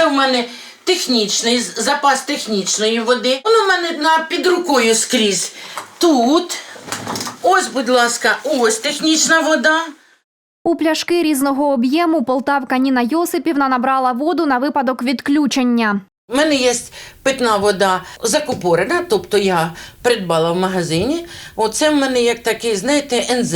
Це в мене технічний запас технічної води. Воно в мене під рукою скрізь. Тут. Ось, будь ласка, ось технічна вода. У пляшки різного об'єму полтавка Ніна Йосипівна набрала воду на випадок відключення. У мене є питна вода закупорена, тобто я придбала в магазині. Оце в мене як такий, знаєте, НЗ.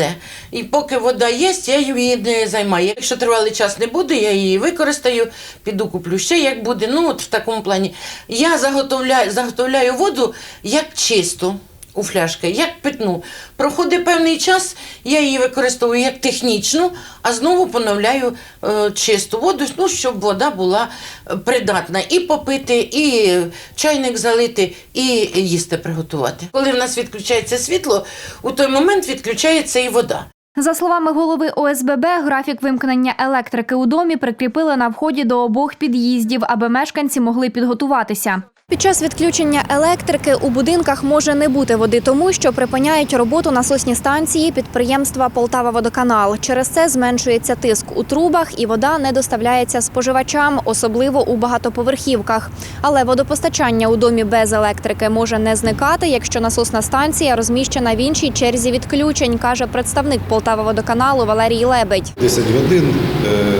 І поки вода є, я її не займаю. Якщо тривалий час не буде, я її використаю, піду куплю ще як буде. Ну, от в такому плані. Я заготовляю, заготовляю воду як чисту. У фляшки, як питну. Проходить певний час, я її використовую як технічну, а знову поновляю е, чисту воду, ну, щоб вода була е, придатна і попити, і чайник залити, і їсти приготувати. Коли в нас відключається світло, у той момент відключається і вода. За словами голови ОСББ, графік вимкнення електрики у домі прикріпили на вході до обох під'їздів, аби мешканці могли підготуватися. Під час відключення електрики у будинках може не бути води, тому що припиняють роботу насосні станції підприємства Полтава Водоканал. Через це зменшується тиск у трубах і вода не доставляється споживачам, особливо у багатоповерхівках. Але водопостачання у домі без електрики може не зникати, якщо насосна станція розміщена в іншій черзі відключень, каже представник Полтава Водоканалу Валерій Лебедь. 10 годин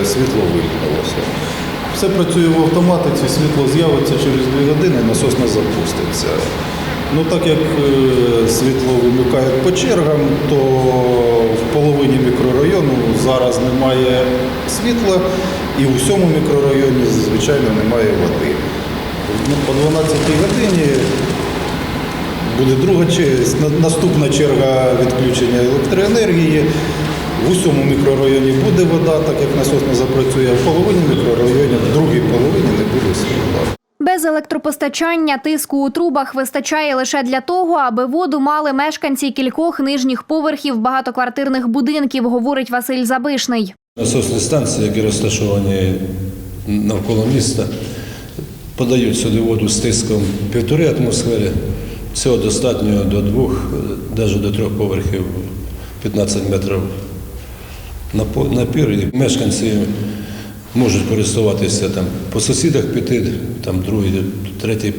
е, світло вимкнулося. Все працює в автоматиці, світло з'явиться через 2 години, насос не запуститься. Ну так як е, світло вимикають по чергам, то в половині мікрорайону зараз немає світла і в усьому мікрорайоні, звичайно, немає води. Ну, По 12 годині буде друга наступна черга відключення електроенергії. В усьому мікрорайоні буде вода, так як насос не запрацює, а в половині мікрорайонів, в другій половині не буде світла. Без електропостачання тиску у трубах вистачає лише для того, аби воду мали мешканці кількох нижніх поверхів багатоквартирних будинків, говорить Василь Забишний. Насосні станції, які розташовані навколо міста, подають сюди воду з тиском півтори атмосфери. Цього достатньо до двох, навіть до трьох поверхів 15 метрів напір. І мешканці можуть користуватися там по сусідах піти, там другий, третій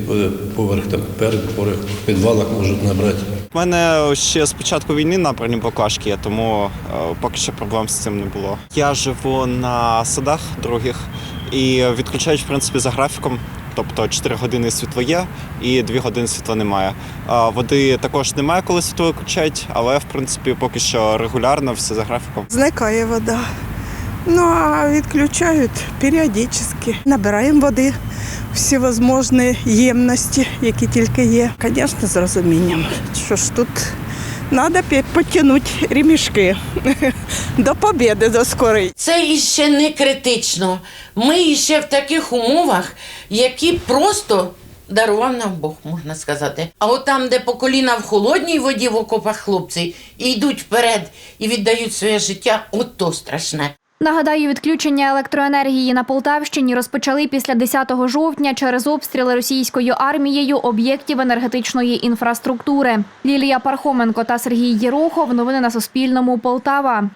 поверх, там перед поверх, в підвалах можуть набрати. У мене ще з початку війни набрані баклажки, тому е, поки що проблем з цим не було. Я живу на садах других і відключають в принципі за графіком. Тобто 4 години світло є і 2 години світла немає. Води також немає, коли світло виключають, але в принципі поки що регулярно все за графіком. Зникає вода. Ну а відключають періодично. Набираємо води всі можливі ємності, які тільки є. Звісно, з розумінням, що ж тут треба потягнути ремішки до побіди, до скорої. Це іще не критично. Ми іще в таких умовах, які просто дарував нам Бог, можна сказати. А от там, де по коліна в холодній воді в окопах хлопці і йдуть вперед і віддають своє життя, от то страшне. Нагадаю, відключення електроенергії на Полтавщині розпочали після 10 жовтня через обстріли російською армією об'єктів енергетичної інфраструктури. Лілія Пархоменко та Сергій Єрохов. Новини на Суспільному. Полтава.